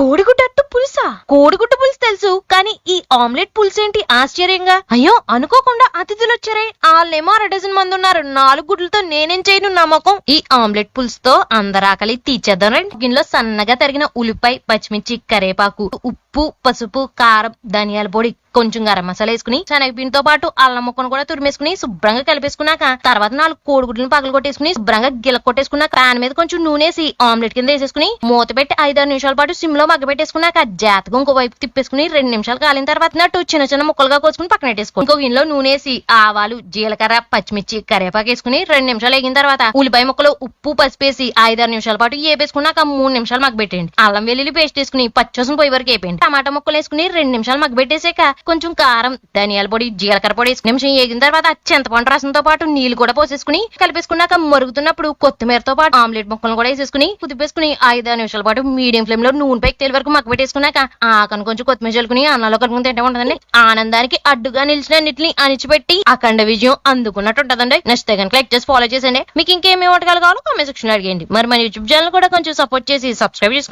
కోడిగుడ్డట్టు పులుసా? కోడిగుడ్డు పులుసు తెలుసు కానీ ఈ ఆమ్లెట్ పులుసు ఏంటి ఆశ్చర్యంగా? అయ్యో అనుకోకుండా అతిథులు వచ్చారే. వాళ్ళేమో అర డజన్ మంది ఉన్నారు. నాలుగు గుడ్లతో నేనేం చేయను నమ్మకం ఈ ఆమ్లెట్ పులుసుతో అందరాకలి తీర్చేద్దాం రండి. గిన్నెలో సన్నగా తరిగిన ఉల్లిపాయ పచ్చిమిర్చి కరేపాకు ఉప్పు పసుపు కారం ధనియాల పొడి కొంచెం గరం మసాలా వేసుకుని శనగపిండితో పాటు అల్లం ముక్కను కూడా తురిమేసుకుని శుభ్రంగా కలిపేసుకున్నాక తర్వాత నాలుగు కోడిగుడ్లను పగలు కొట్టేసుకుని శుభ్రంగా గిల కొట్టేసుకున్నాక పాన్ మీద కొంచెం నూనె వేసి ఆమ్లెట్ కింద వేసేసుకుని మూత పెట్టి ఐదారు నిమిషాల పాటు సిమ్లో మగ్గ పెట్టేసుకున్నాక జాతగా ఇంకో వైపు తిప్పేసుకుని రెండు నిమిషాలు కాలిన తర్వాత నట్టు చిన్న చిన్న ముక్కలుగా కోసుకుని పక్కన పెట్టేసుకోండి. ఇంకో గిన్నెలో నూనె వేసి ఆవాలు జీలకర్ర పచ్చిమిర్చి కరివేపాకు వేసుకుని రెండు నిమిషాలు వేగిన తర్వాత ఉల్లిపాయ ముక్కలు ఉప్పు పసిపేసి ఐదారు నిమిషాల పాటు వేపేసుకున్నాక మూడు నిమిషాలు మగ్గబెట్టండి అల్లం వెల్లుల్లి పేస్ట్ వేసుకుని పచ్చోసం పోయి వరకు వేపండి టమాటా ముక్కలు వేసుకుని రెండు నిమిషాలు మగ్గ పెట్టేసాక కొంచెం కారం ధనియాల పొడి జీలకర్ర పొడి నిమిషం వేగిన తర్వాత చింతపండు రసంతో పాటు నీళ్ళు కూడా పోసేసుకుని కలిపేసుకున్నాక మరుగుతున్నప్పుడు కొత్తిమీరతో పాటు ఆమ్లెట్ ముక్కలను కూడా వేసేసుకుని కుదిపేసుకుని ఐదు నిమిషాల పాటు మీడియం ఫ్లేమ్లో నూనె పైకి తేలి వరకు మగ్గబెట్టేసుకున్నాక ఆకను కొంచెం కొత్తిమీర చల్లుకుని అన్నంలో కలుపుకుని తింటే ఉంటుందండి. ఆనందానికి అడ్డుగా నిలిచినన్నిటిని అణిచిపెట్టి అఖండ విజయం అందుకున్నట్టు ఉంటుందండి. నచ్చితే కనుక లైక్ చేసి ఫాలో చేసండి మీకు ఇంకేమి వంటకాలు కావాలో కామెంట్ సెక్షన్ అడిగండి మరి మన యూట్యూబ్ ఛానల్ కూడా కొంచెం సపోర్ట్ చేసి సబ్స్క్రైబ్ చేసుకోండి.